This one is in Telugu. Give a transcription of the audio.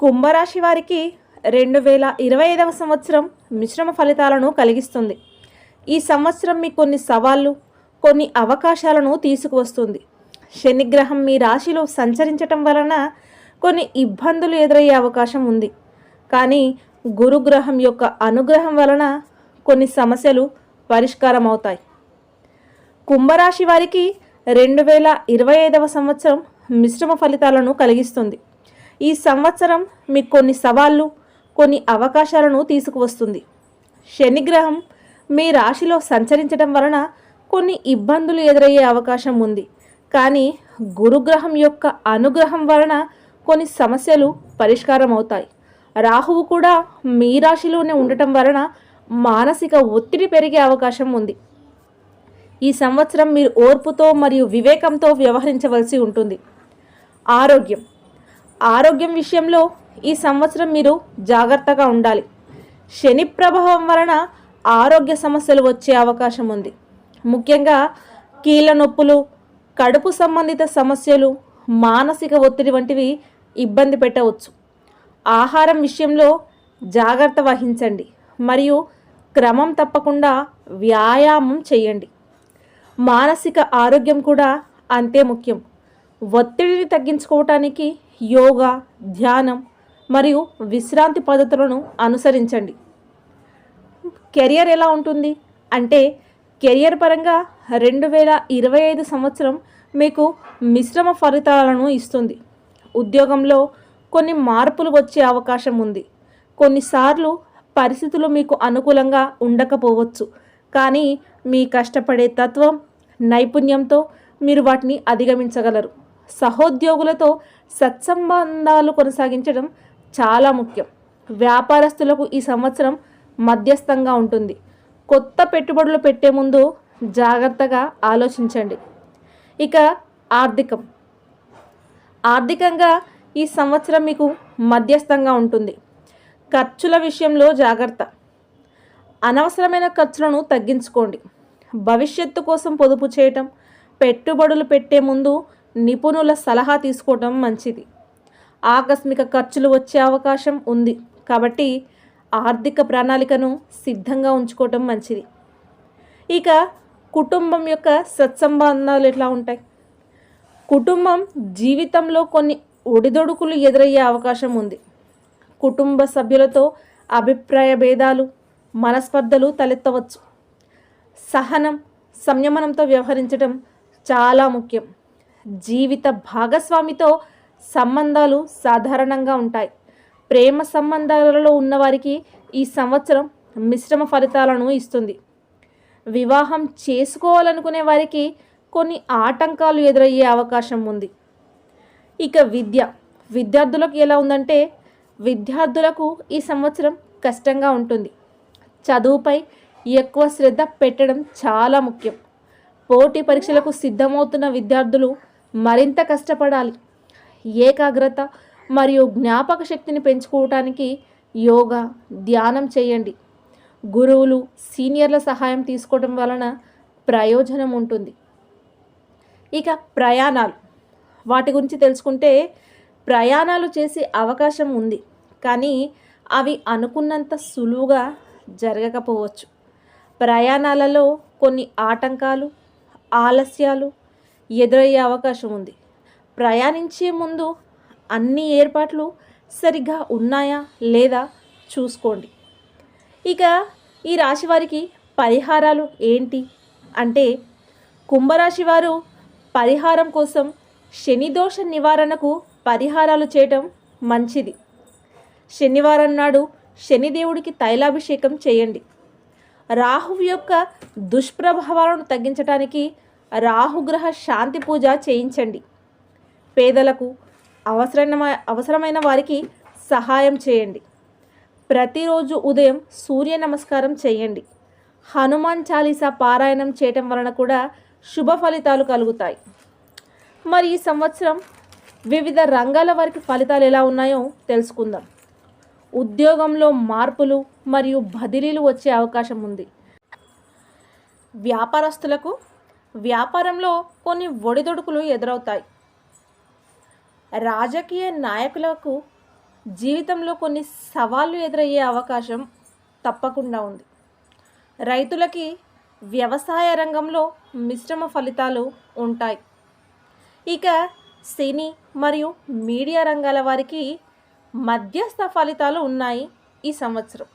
కుంభరాశి వారికి రెండు వేల ఇరవై ఐదవ సంవత్సరం మిశ్రమ ఫలితాలను కలిగిస్తుంది. ఈ సంవత్సరం మీ కొన్ని సవాళ్ళు కొన్ని అవకాశాలను తీసుకువస్తుంది. శనిగ్రహం మీ రాశిలో సంచరించటం వలన కొన్ని ఇబ్బందులు ఎదురయ్యే అవకాశం ఉంది. కానీ గురుగ్రహం యొక్క అనుగ్రహం వలన కొన్ని సమస్యలు పరిష్కారం అవుతాయి కుంభరాశి వారికి రెండు వేల ఇరవై ఐదవ సంవత్సరం మిశ్రమ ఫలితాలను కలిగిస్తుంది. ఈ సంవత్సరం మీకు కొన్ని సవాళ్ళు కొన్ని అవకాశాలను తీసుకువస్తుంది. శనిగ్రహం మీ రాశిలో సంచరించడం వలన కొన్ని ఇబ్బందులు ఎదురయ్యే అవకాశం ఉంది. కానీ గురుగ్రహం యొక్క అనుగ్రహం వలన కొన్ని సమస్యలు పరిష్కారం అవుతాయి రాహువు కూడా మీ రాశిలోనే ఉండటం వలన మానసిక ఒత్తిడి పెరిగే అవకాశం ఉంది. ఈ సంవత్సరం మీరు ఓర్పుతో మరియు వివేకంతో వ్యవహరించవలసి ఉంటుంది. ఆరోగ్యం. ఆరోగ్యం విషయంలో ఈ సంవత్సరం మీరు జాగ్రత్తగా ఉండాలి. శని ప్రభావం వలన ఆరోగ్య సమస్యలు వచ్చే అవకాశం ఉంది. ముఖ్యంగా కీళ్ళ నొప్పులు కడుపు సంబంధిత సమస్యలు మానసిక ఒత్తిడి వంటివి ఇబ్బంది పెట్టవచ్చు. ఆహారం విషయంలో జాగ్రత్త వహించండి. మరియు క్రమం తప్పకుండా వ్యాయామం చేయండి. మానసిక ఆరోగ్యం కూడా అంతే ముఖ్యం. ఒత్తిడిని తగ్గించుకోవటానికి యోగా ధ్యానం మరియు విశ్రాంతి పద్ధతులను అనుసరించండి. కెరియర్ ఎలా ఉంటుంది? అంటే కెరియర్ పరంగా రెండు వేల ఇరవై ఐదు సంవత్సరం మీకు మిశ్రమ ఫలితాలను ఇస్తుంది. ఉద్యోగంలో కొన్ని మార్పులు వచ్చే అవకాశం ఉంది. కొన్నిసార్లు పరిస్థితులు మీకు అనుకూలంగా ఉండకపోవచ్చు. కానీ మీ కష్టపడే తత్వం నైపుణ్యంతో మీరు వాటిని అధిగమించగలరు. సహోద్యోగులతో సత్సంబంధాలు కొనసాగించడం చాలా ముఖ్యం. వ్యాపారస్తులకు ఈ సంవత్సరం మధ్యస్థంగా ఉంటుంది. కొత్త పెట్టుబడులు పెట్టే ముందు జాగ్రత్తగా ఆలోచించండి. ఇక ఆర్థికం. ఆర్థికంగా ఈ సంవత్సరం మీకు మధ్యస్థంగా ఉంటుంది. ఖర్చుల విషయంలో జాగ్రత్త. అనవసరమైన ఖర్చులను తగ్గించుకోండి. భవిష్యత్తు కోసం పొదుపు చేయటం పెట్టుబడులు పెట్టే ముందు నిపుణుల సలహా తీసుకోవటం మంచిది. ఆకస్మిక ఖర్చులు వచ్చే అవకాశం ఉంది. కాబట్టి ఆర్థిక ప్రణాళికను సిద్ధంగా ఉంచుకోవటం మంచిది. ఇక కుటుంబం యొక్క సత్సంబంధాలు ఎట్లా ఉంటాయి? కుటుంబం జీవితంలో కొన్ని ఒడిదొడుకులు ఎదురయ్యే అవకాశం ఉంది. కుటుంబ సభ్యులతో అభిప్రాయ భేదాలు మనస్పర్ధలు తలెత్తవచ్చు. సహనం సంయమనంతో వ్యవహరించడం చాలా ముఖ్యం. జీవిత భాగస్వామితో సంబంధాలు సాధారణంగా ఉంటాయి. ప్రేమ సంబంధాలలో ఉన్నవారికి ఈ సంవత్సరం మిశ్రమ ఫలితాలను ఇస్తుంది. వివాహం చేసుకోవాలనుకునే వారికి కొన్ని ఆటంకాలు ఎదురయ్యే అవకాశం ఉంది. ఇక విద్య. విద్యార్థులకు ఎలా ఉందంటే విద్యార్థులకు ఈ సంవత్సరం కష్టంగా ఉంటుంది. చదువుపై ఎక్కువ శ్రద్ధ పెట్టడం చాలా ముఖ్యం. పోటీ పరీక్షలకు సిద్ధమవుతున్న విద్యార్థులు మరింత కష్టపడాలి. ఏకాగ్రత మరియు జ్ఞాపక శక్తిని పెంచుకోవటానికి యోగా ధ్యానం చేయండి. గురువులు సీనియర్ల సహాయం తీసుకోవడం వలన ప్రయోజనం ఉంటుంది. ఇక ప్రయాణాలు. వాటి గురించి తెలుసుకుంటే ప్రయాణాలు చేసే అవకాశం ఉంది. కానీ అవి అనుకున్నంత సులువుగా జరగకపోవచ్చు. ప్రయాణాలలో కొన్ని ఆటంకాలు ఆలస్యాలు ఎదురయ్యే అవకాశం ఉంది. ప్రయాణించే ముందు అన్ని ఏర్పాట్లు సరిగ్గా ఉన్నాయా లేదా చూసుకోండి. ఇక ఈ రాశి వారికి పరిహారాలు ఏంటి? అంటే కుంభరాశి వారు పరిహారం కోసం శనిదోష నివారణకు పరిహారాలు చేయటం మంచిది. శనివారం నాడు శనిదేవుడికి తైలాభిషేకం చేయండి. రాహువు యొక్క దుష్ప్రభావాలను తగ్గించడానికి రాహుగ్రహ శాంతి పూజ చేయించండి. పేదలకు అవసరమైన అవసరమైన వారికి సహాయం చేయండి. ప్రతిరోజు ఉదయం సూర్య నమస్కారం చేయండి. హనుమాన్ చాలీసా పారాయణం చేయటం వలన కూడా శుభ ఫలితాలు కలుగుతాయి. మరి ఈ సంవత్సరం వివిధ రంగాల వారికి ఫలితాలు ఎలా ఉన్నాయో తెలుసుకుందాం. ఉద్యోగంలో మార్పులు మరియు బదిలీలు వచ్చే అవకాశం ఉంది. వ్యాపారస్తులకు వ్యాపారంలో కొన్ని ఒడిదొడుకులు ఎదురవుతాయి. రాజకీయ నాయకులకు జీవితంలో కొన్ని సవాళ్ళు ఎదురయ్యే అవకాశం తప్పకుండా ఉంది. రైతులకి వ్యవసాయ రంగంలో మిశ్రమ ఫలితాలు ఉంటాయి. ఇక సినీ మరియు మీడియా రంగాల వారికి మధ్యస్థ ఫలితాలు ఉన్నాయి ఈ సంవత్సరం.